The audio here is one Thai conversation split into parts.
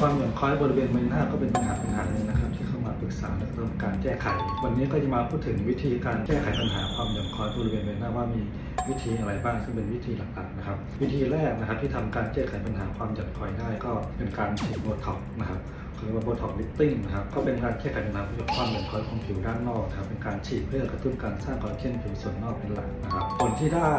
ความหย่อนคล้อยบริเวณใบหน้าก็เป็นปัญหาปัญหาหนึ่งนะครับ ที่เข้ามาปรึกษาและต้องการแก้ไข วันนี้ก็จะมาพูดถึงวิธีการแก้ไขปัญหาความหย่อนคล้อยบริเวณใบหน้าว่ามีวิธีอะไรบ้างซึ่งเป็นวิธีหลักๆนะครับ วิธีแรกนะครับที่ทำการแก้ไขปัญหาความหย่อนคล้อยได้ก็เป็นการฉีดโบท็อกนะครับเขาเรียกว่าโบท็อกลิฟติ้งนะครับก็เป็นการแก้ไขปัญหาความเหลื่อมคล้อยของผิวด้านนอกนะครับเป็นการฉีดเพื่อกระตุ้นการสร้างคอลลาเจนผิวส่วนนอกเป็นหลักนะครับผลที่ได้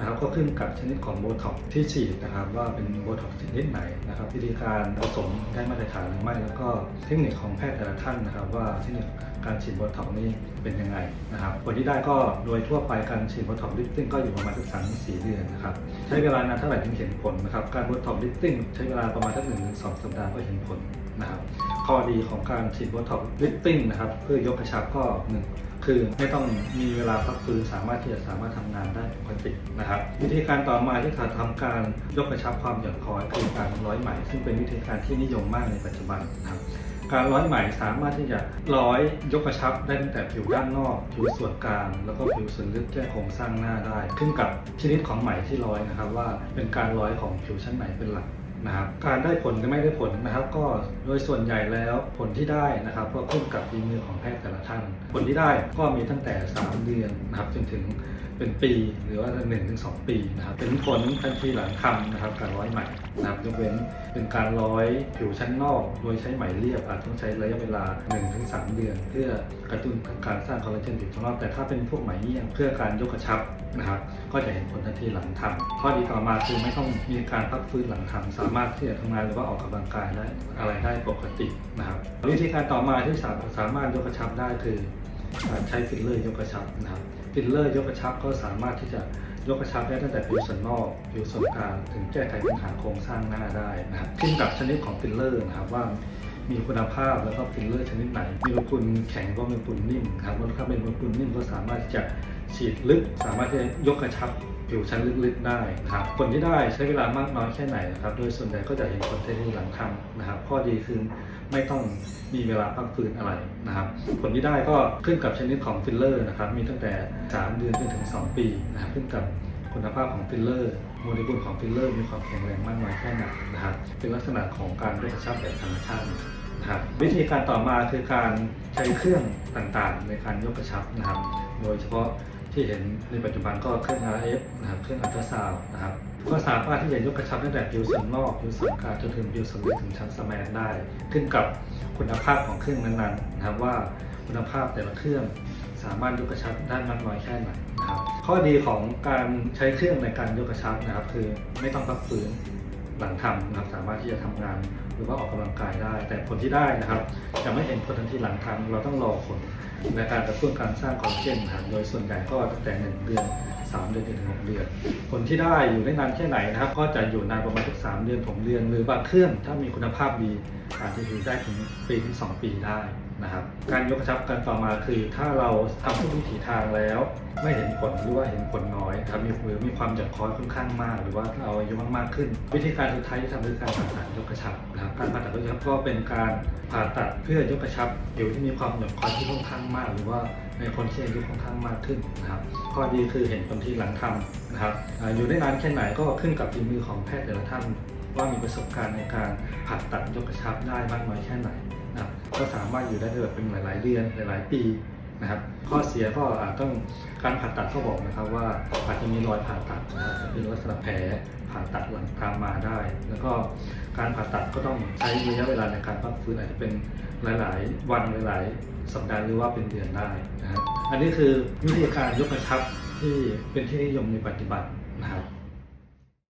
นะครับก็ขึ้นกับชนิดของโบท็อกที่ฉีดนะครับว่าเป็นโบท็อกชนิดไหนนะครับวิธีการผสมได้มาตรฐานหรือไม่ แล้วก็เทคนิคของแพทย์แต่ละท่านนะครับ ว่าเทคนิคการฉีดโบท็อกนี้เป็นยังไงนะครับผลที่ได้ก็โดยทั่วไปการฉีดโบท็อกลิฟติ้งก็อยู่ประมาณสักสามถึงสี่เดือนนะครับใช้เวลานานเท่าไหร่ถึงเห็นผลนะครับการโบท็อกลิฟติ้งใช้เวลาประมาณสักหนึ่งถึงสองสัปดาห์ก็เห็นผล นะครับข้อดีของการฉีดโบท็อกลิฟติ้งนะครับเพื่อยกกระชับก็หนึ่งคือไม่ต้องมีเวลาพักฟื้นสามารถที่จะสามารถทำงานได้ปกตินะครับ วิธีการต่อมาที่จะทำการยกกระชับความหย่อนคล้อยคือการร้อยไหม ซึ่งเป็นวิธีการที่นิยมมากในปัจจุบันนะครับการร้อยไหมสามารถที่จะร้อยยกกระชับได้ตั้งแต่ผิวด้านนอก ผิวส่วนกลาง แล้วก็ผิวส่วนลึกแก้โครงสร้างหน้าได้ ขึ้นกับชนิดของไหมที่ร้อยนะครับว่าเป็นการร้อยของผิวชั้นไหนเป็นหลัก นะครับการได้ผลก็ไม่ได้ผลนะครับ ก็โดยส่วนใหญ่แล้วผลที่ได้นะครับ ก็ขึ้นกับฝีมือของแพทย์แต่ละท่าน ผลที่ได้ก็มีตั้งแต่ 3 เดือนนะครับจนถึงเป็นปีหรือว่า1นถึงสปีนะครับเป็นผลทันทีหลังทำนะครับการร้อยไหมนะครับยกเว้นเป็นการร้อยผิวชั้นนอก โดยใช้ไหมเรียบอาจต้องใช้ระยะเวลา 1-3 เดือน เพื่อกระตุ้นการสร้างคอลลาเจนผิวชั้นนอกแต่ถ้าเป็นพวกไหมเยี่ยมเพื่อการยกกระชับ นะครับ ก็จะเห็นผลทันทีหลังทำข้อดีต่อมาคือไม่ต้องมีการพักฟื้นหลังทำสามารถที่จะทำงานหรือว่าออกกำลังกายได้อะไรได้ปกตินะครับ วิธีการต่อมาที่สาสามารถยกกระชับได้คือการใช้ฟิลเลอร์ยกกระชับนะครับฟิลเลอร์ยกกระชับก็สามารถที่จะยกกระชับได้ตั้งแต่ผิวส่วนนอกผิวส่วนกลางถึงแก้ไขปัญหาโครงสร้างหน้าได้นะครับขึ้นกับชนิดของฟิลเลอร์นะครับว่ามีคุณภาพแล้วก็ฟิลเลอร์ชนิดไหนมีโมเลกุลแข็งก็มีโมเลกุลนิ่มครับถ้าเป็นโมเลกุลนิ่มก็สามารถที่จะ ฉีดลึกสามารถที่จะยกกระชับผิวชั้นลึกๆได้นะครับผลที่ได้ใช้เวลามากน้อยแค่ไหนนะครับ โดยส่วนใหญ่ก็จะเห็นผลทันทีหลังทำนะครับ ข้อดีคือไม่ต้องมีเวลาพักฟื้นอะไรนะครับ ผลที่ได้ก็ขึ้นกับชนิดของฟิลเลอร์นะครับ มีตั้งแต่ 3 เดือนจนถึง 2 ปีนะครับขึ้นกับคุณภาพของฟิลเลอร์โมเลกุลของฟิลเลอร์มีความแข็งแรงมากน้อยแค่ไหนนะครับ เป็นลักษณะของการยกกระชับแบบธรรมชาตินะครับวิธีการต่อมาคือการใช้เครื่องต่างๆ ในการยกกระชับนะครับ โดยเฉพาะ ที่เห็นในปัจจุบันก็เครื่อง RF นะครับเครื่องอัลตราซาวด์นะครับก็สามารถที่จะยกกระชับตั้งแต่ผิวส่วนนอกผิวส่วนกลางจนถึงผิวส่วนลึกถึงชั้นสแมนได้ ขึ้นกับคุณภาพของเครื่องนั้นๆนะครับว่าคุณภาพแต่ละเครื่องสามารถยกกระชับได้มากน้อยแค่ไหนนะครับข้อดีของการใช้เครื่องในการยกกระชับนะครับ คือไม่ต้องพักฟื้น หลังทำนะครับสามารถที่จะทำงานหรือว่าออกกำลังกายได้ แต่ผลที่ได้นะครับจะไม่เห็นผลทันทีหลังทำเราต้องรอผลในการกระตุ้นการสร้างคอลลาเจนนะครับโดยส่วนใหญ่ก็ตั้งแต่1เดือน3เดือนจนถึง6เดือน ผลที่ได้อยู่ได้นานแค่ไหนนะครับ ก็จะอยู่นานประมาณสัก3เดือน6เดือน หรือบางเครื่องถ้ามีคุณภาพดีอาจจะอยู่ได้ถึงปีถึง2ปีได้ นะครับ การยกกระชับกันต่อมาคือ ถ้าเราทำทุกวิถีทางแล้ว ไม่เห็นผลหรือว่าเห็นผลน้อยนะครับมีหรือมีความหย่อนคล้อยค่อนข้างมาก หรือว่าเราอายุมากๆขึ้น วิธีการสุดท้ายที่ทำคือการผ่าตัดยกกระชับนะครับการผ่าตัดยกกระชับก็เป็นการผ่าตัดเพื่อยกกระชับผิวที่มีความหย่อนคล้อยที่ค่อนข้างมาก หรือว่าในคนที่อายุค่อนข้างมากขึ้นนะครับข้อดีคือเห็นผลที่หลังทำนะครับอ่าอยู่ได้นานแค่ไหนก็ขึ้นกับฝีมือของแพทย์แต่ละท่านว่ามีประสบการณ์ในการผ่าตัดยกกระชับได้มากน้อยแค่ไหน นะครับก็สามารถอยู่ได้แบบเป็นหลาย ๆ เดือนหลาย ๆ ปีนะครับข้อเสียก็อาจต้องการผ่าตัดก็บอกนะครับว่าอาจจะมีรอยผ่าตัดนะครับจะเป็นลักษณะแผลผ่าตัดหลังตามมาได้ แล้วก็การผ่าตัดก็ต้องใช้ระยะเวลาในการพักฟื้นอาจจะเป็นหลาย ๆ วันหลาย ๆ สัปดาห์หรือว่าเป็นเดือนได้นะครับอันนี้คือวิธีการยกกระชับที่เป็นที่นิยมในปัจจุบันนะครับ